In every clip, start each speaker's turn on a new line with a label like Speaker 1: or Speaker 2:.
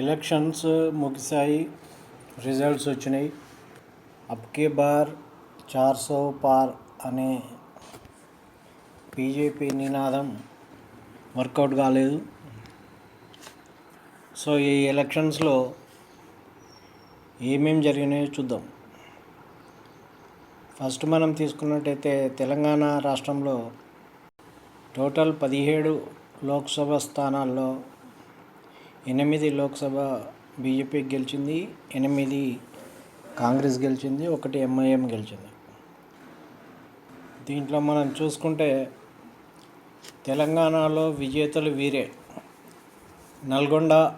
Speaker 1: Elections ముగిశాయి results వచ్చినాయి అబ్కే bar చార్ so పార్ అనే బీజేపీ నినాదం వర్కౌట్ కాలేదు సో ఈ ఎలక్షన్స్లో ఏమేం జరిగినాయో చూద్దాం ఫస్ట్ మనం తీసుకున్నట్టయితే తెలంగాణ రాష్ట్రంలో టోటల్ పదిహేడు లోక్సభ స్థానాల్లో ఎనిమిది లోక్సభ బీజేపీ గెలిచింది ఎనిమిది కాంగ్రెస్ గెలిచింది ఒకటి ఎంఐఎం గెలిచింది. దీంట్లో మనం చూసుకుంటే తెలంగాణలో విజేతలు వీరే. నల్గొండ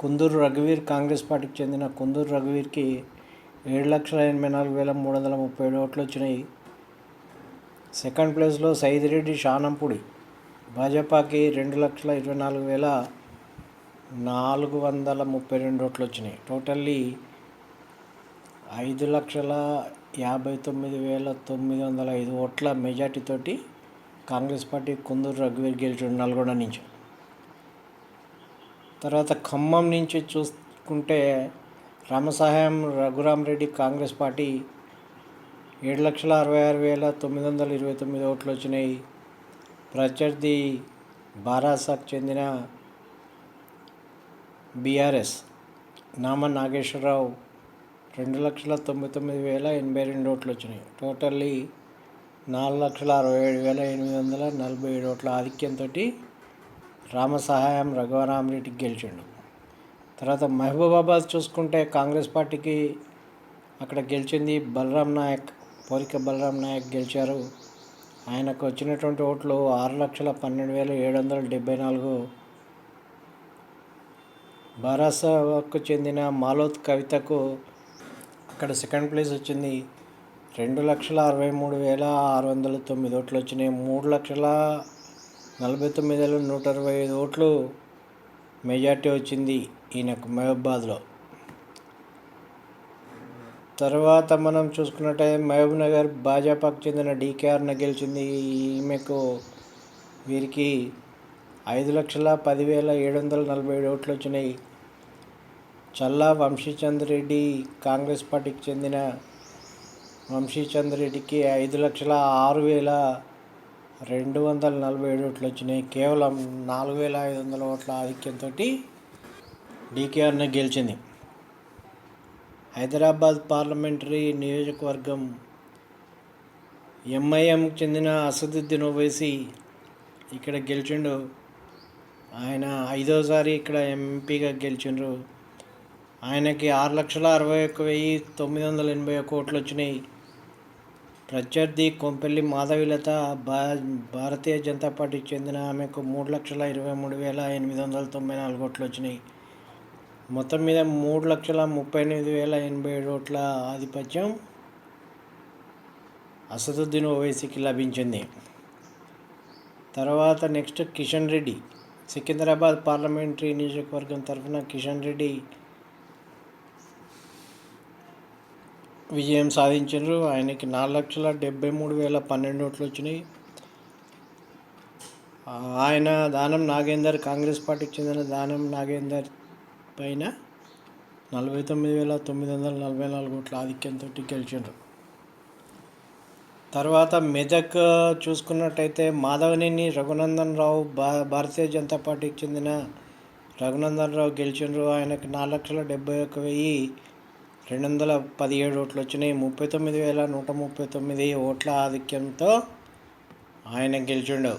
Speaker 1: కుందూరు రఘువీర్ కాంగ్రెస్ పార్టీకి చెందిన కుందూరు రఘువీర్కి ఏడు లక్షల ఎనభై నాలుగు వేల మూడు వందల ముప్పై ఏడు ఓట్లు వచ్చినాయి. సెకండ్ ప్లేస్లో సైదిరెడ్డి షానంపూడి. భాజపాకి రెండు లక్షల ఇరవై నాలుగు వేల నాలుగు వందల ముప్పై రెండు ఓట్లు వచ్చినాయి టోటల్లీ ఐదు లక్షల యాభై తొమ్మిది వేల తొమ్మిది వందల ఐదు ఓట్ల మెజార్టీతోటి కాంగ్రెస్ పార్టీ కుందూరు రఘువీర్ గెలిచాడు నల్గొండ నుంచి. తర్వాత ఖమ్మం నుంచి చూసుకుంటే రామసహాయం రఘురామరెడ్డి కాంగ్రెస్ పార్టీ ఏడు లక్షల అరవై ఆరు వేల తొమ్మిది వందల ఇరవై తొమ్మిది ఓట్లు వచ్చినాయి ప్రత్యర్థి బారాసాకు చెందిన బీఆర్ఎస్. నామ నాగేశ్వరరావు. రెండు లక్షల తొంభై తొమ్మిది వేల ఎనభై రెండు ఓట్లు వచ్చినాయి. టోటల్లీ నాలుగు లక్షల అరవై ఏడు వేల ఎనిమిది వందల నలభై ఏడు ఓట్ల ఆధిక్యంతో రామసహాయం రఘువరామరెడ్డికి గెలిచిండు. తర్వాత మహబూబాబాద్ చూసుకుంటే కాంగ్రెస్ పార్టీకి అక్కడ గెలిచింది బలరాం నాయక్ పోరిక బలరాం నాయక్ గెలిచారు. ఆయనకు వచ్చినటువంటి ఓట్లు ఆరు లక్షల పన్నెండు వేల ఏడు వందల డెబ్బై నాలుగు బారాసాకు చెందిన మాలోత్ కవితకు అక్కడ సెకండ్ ప్లేస్ వచ్చింది. రెండు లక్షల అరవై మూడు వేల ఆరు వందల తొమ్మిది ఓట్లు వచ్చినాయి. మూడు లక్షల నలభై తొమ్మిది వేల నూట అరవై ఐదు ఓట్లు మెజార్టీ వచ్చింది ఈయనకు మహబాద్లో. తర్వాత మనం చూసుకున్నట్టయితే మహబూబ్ నగర్ భాజపాకు చెందిన డీకేఆర్న గెలిచింది. ఈమెకు వీరికి ఐదు లక్షల పదివేల ఏడు వందల నలభై ఏడు ఓట్లు వచ్చినాయి. చల్లా వంశీచంద్ రెడ్డి కాంగ్రెస్ పార్టీకి చెందిన వంశీచంద్ రెడ్డికి ఐదు లక్షల ఆరు వేల రెండు వందల నలభై ఏడు ఓట్లు వచ్చినాయి. కేవలం నాలుగు వేల ఐదు వందల ఓట్ల ఆధిక్యంతో డీకేఆర్ని గెలిచింది. హైదరాబాద్ పార్లమెంటరీ నియోజకవర్గం ఎంఐఎంకి చెందిన అసదుద్దీన్ ఓవైసీ ఇక్కడ గెలిచిండు. ఆయన ఐదోసారి ఇక్కడ ఎంపీగా గెలిచిండ్రు. ఆయనకి ఆరు లక్షల అరవై ఒక్క వెయ్యి తొమ్మిది వందల ఎనభై ఒక్క ఓట్లు వచ్చినాయి. ప్రత్యర్థి కొంపెల్లి మాధవిలత భా భారతీయ జనతా పార్టీకి చెందిన ఆమెకు మూడు లక్షల ఇరవై మూడు వేల ఎనిమిది వందల తొంభై నాలుగు ఓట్లు వచ్చినాయి. మొత్తం మీద మూడు లక్షల ముప్పై ఎనిమిది వేల ఎనభై ఏడు ఓట్ల ఆధిపత్యం అసదుద్దీన్ ఓవైసీకి లభించింది. తర్వాత నెక్స్ట్ కిషన్ రెడ్డి. సికింద్రాబాద్ పార్లమెంటరీ నియోజకవర్గం తరఫున కిషన్ రెడ్డి విజయం సాధించారు. ఆయనకి నాలుగు లక్షల డెబ్బై మూడు వేల పన్నెండు ఓట్లు వచ్చినాయి. ఆయన దానం నాగేందర్ కాంగ్రెస్ పార్టీకి చెందిన దానం నాగేందర్ పైన నలభై తొమ్మిది వేల తొమ్మిది వందల నలభై నాలుగు ఓట్ల ఆధిక్యంతో గెలిచారు తర్వాత మెదక్ చూసుకున్నట్టయితే మాధవనేని రఘునందన్ రావు భా భారతీయ జనతా పార్టీకి చెందిన రఘునందన్ రావు గెలిచిండ్రు. ఆయనకు నాలుగు లక్షల డెబ్బై ఒక వెయ్యి రెండు వందల పదిహేడు ఓట్లు వచ్చినాయి. ముప్పై తొమ్మిది వేల నూట ముప్పై తొమ్మిది ఓట్ల ఆధిక్యంతో ఆయన గెలిచిండు.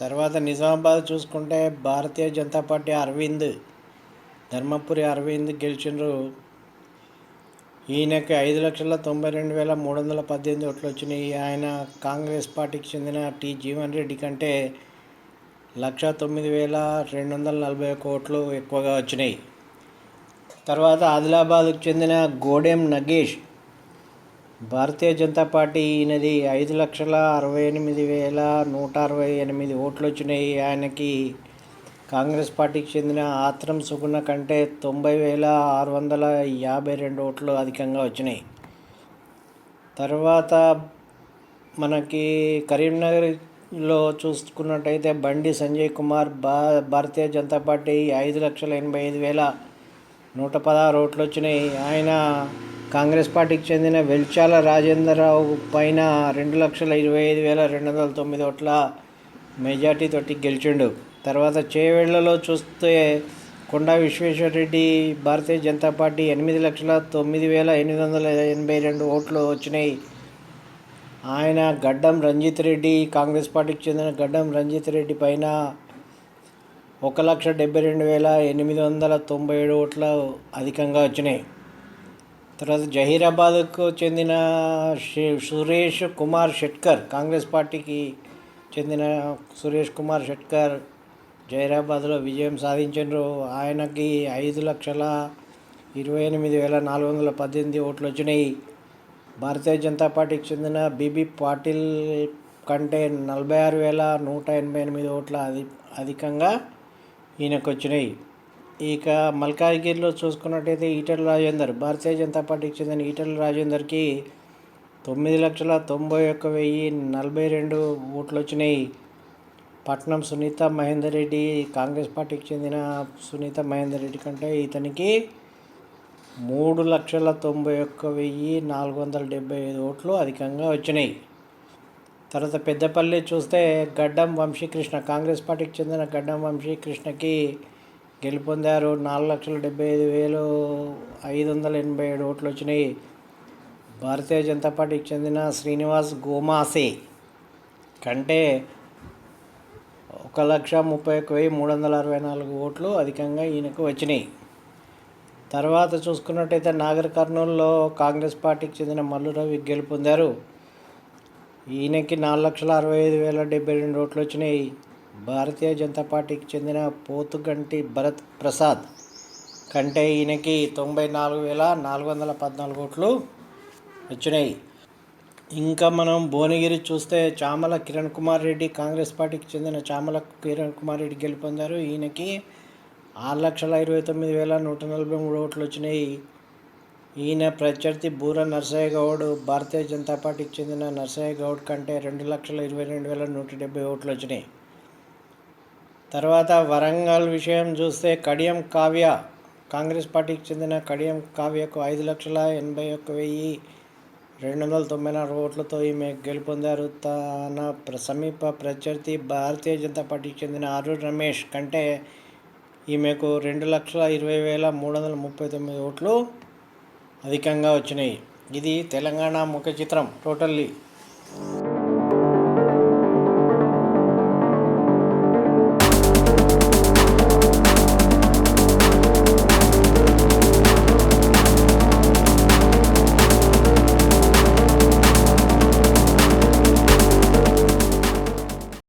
Speaker 1: తర్వాత నిజామాబాద్ చూసుకుంటే భారతీయ జనతా పార్టీ అరవింద్ ధర్మపురి అరవింద్ గెలిచిండ్రు. ఈయనకి ఐదు లక్షల తొంభై రెండు వేల మూడు వందల పద్దెనిమిది ఓట్లు వచ్చినాయి. ఆయన కాంగ్రెస్ పార్టీకి చెందిన టి జీవన్ రెడ్డి కంటే లక్ష తొమ్మిది వేల రెండు వందల నలభై ఒక్క ఓట్లు ఎక్కువగా వచ్చినాయి. తర్వాత ఆదిలాబాద్కు చెందిన గోడెం నగేష్ భారతీయ జనతా పార్టీ ఈయనది ఐదు లక్షల అరవై ఎనిమిది వేల నూట అరవై ఎనిమిది ఓట్లు వచ్చినాయి. ఆయనకి కాంగ్రెస్ పార్టీకి చెందిన ఆత్రం సుగుణ కంటే తొంభై వేల ఆరు వందల యాభై రెండు ఓట్లు అధికంగా వచ్చినాయి. తర్వాత మనకి కరీంనగర్లో చూసుకున్నట్టయితే బండి సంజయ్ కుమార్ భా భారతీయ జనతా పార్టీ ఐదు లక్షల ఎనభై ఐదు వేల నూట పదహారు ఓట్లు వచ్చినాయి. ఆయన కాంగ్రెస్ పార్టీకి చెందిన వెల్చాల రాజేంద్రరావు పైన రెండు లక్షల ఇరవై ఐదు వేల రెండు వందల తొమ్మిది ఓట్ల మెజార్టీ తోటి గెలిచిండు. తర్వాత చేవేళ్ళలో చూస్తే కొండా విశ్వేశ్వరరెడ్డి భారతీయ జనతా పార్టీ ఎనిమిది లక్షల తొమ్మిది వేల ఎనిమిది వందల ఎనభై రెండు ఓట్లు వచ్చినాయి. ఆయన గడ్డం రంజిత్ రెడ్డి కాంగ్రెస్ పార్టీకి చెందిన గడ్డం రంజిత్ రెడ్డి పైన ఒక లక్ష డెబ్బై రెండు వేల ఎనిమిది వందల తొంభై ఏడు ఓట్లు అధికంగా వచ్చినాయి. తర్వాత జహీరాబాద్కు చెందిన సురేష్ కుమార్ షెట్కర్ కాంగ్రెస్ పార్టీకి చెందిన సురేష్ కుమార్ షెట్కర్ జైరాబాద్లో విజయం సాధించారు ఆయనకి ఐదు లక్షల ఇరవై ఎనిమిది వేల నాలుగు వందల పద్దెనిమిది ఓట్లు వచ్చినాయి భారతీయ జనతా పార్టీకి చెందిన బీబీ పాటిల్ కంటే నలభై ఆరు వేల నూట ఎనభై ఎనిమిది ఓట్ల అధి అధికంగా ఈయనకు వచ్చినాయి ఇక మల్కాజ్గిరిలో చూసుకున్నట్టయితే ఈటల రాజేందర్ భారతీయ జనతా పార్టీకి చెందిన ఈటల రాజేందర్కి తొమ్మిది లక్షల తొంభై ఒక్క వెయ్యి నలభై రెండు ఓట్లు వచ్చినాయి పట్నం సునీత మహేందర్ రెడ్డి కాంగ్రెస్ పార్టీకి చెందిన సునీత మహేందర్ రెడ్డి కంటే ఇతనికి మూడు లక్షల తొంభై ఒక్క వెయ్యి నాలుగు వందల డెబ్బై ఐదు ఓట్లు అధికంగా వచ్చినాయి. తర్వాత పెద్దపల్లి చూస్తే గడ్డం వంశీకృష్ణ కాంగ్రెస్ పార్టీకి చెందిన గడ్డం వంశీకృష్ణకి గెలుపొందారు. నాలుగు లక్షల డెబ్బై ఐదు వేలు ఐదు వందల ఎనభై ఏడు ఓట్లు వచ్చినాయి. భారతీయ జనతా పార్టీకి చెందిన శ్రీనివాస్ గోమాసే కంటే ఒక లక్ష ముప్పై ఒక్క వెయ్యి మూడు వందల అరవై నాలుగు ఓట్లు అధికంగా ఈయనకు వచ్చినాయి. తర్వాత చూసుకున్నట్టయితే నాగర్ కర్నూలులో కాంగ్రెస్ పార్టీకి చెందిన మల్లు రవి గెలుపొందారు. ఈయనకి నాలుగు లక్షల అరవై ఐదు వేల డెబ్బై రెండు ఓట్లు వచ్చినాయి. భారతీయ జనతా పార్టీకి చెందిన పోతుగంటి భరత్ ప్రసాద్ కంటే ఈయనకి తొంభై నాలుగు వేల నాలుగు వందల పద్నాలుగు ఓట్లు వచ్చినాయి. ఇంకా మనం భువనగిరి చూస్తే చామల కిరణ్ కుమార్ రెడ్డి కాంగ్రెస్ పార్టీకి చెందిన చామల కిరణ్ కుమార్ రెడ్డి గెలుపొందారు. ఈయనకి ఆరు లక్షల ఇరవై తొమ్మిది వేల నూట నలభై మూడు ఓట్లు వచ్చినాయి. ఈయన ప్రత్యర్థి బూర నర్సయ్య గౌడ్ భారతీయ జనతా పార్టీకి చెందిన నర్సయ్య గౌడ్ కంటే రెండు లక్షల ఇరవై రెండు వేల నూట డెబ్బై ఓట్లు వచ్చినాయి. తర్వాత వరంగల్ విషయం చూస్తే కడియం కావ్య కాంగ్రెస్ పార్టీకి చెందిన కడియం కావ్యకు ఐదు లక్షల ఎనభై ఒక్క వెయ్యి రెండు వందల తొంభై నాలుగు ఓట్లతో ఈమె గెలుపొందారు. తన సమీప ప్రత్యర్థి భారతీయ జనతా పార్టీకి చెందిన అరుణ్ రమేష్ కంటే ఈమెకు రెండు లక్షల ఇరవై వేల మూడు వందల ముప్పై తొమ్మిది ఓట్లు అధికంగా వచ్చినాయి. ఇది తెలంగాణ ముఖ చిత్రం టోటల్లీ.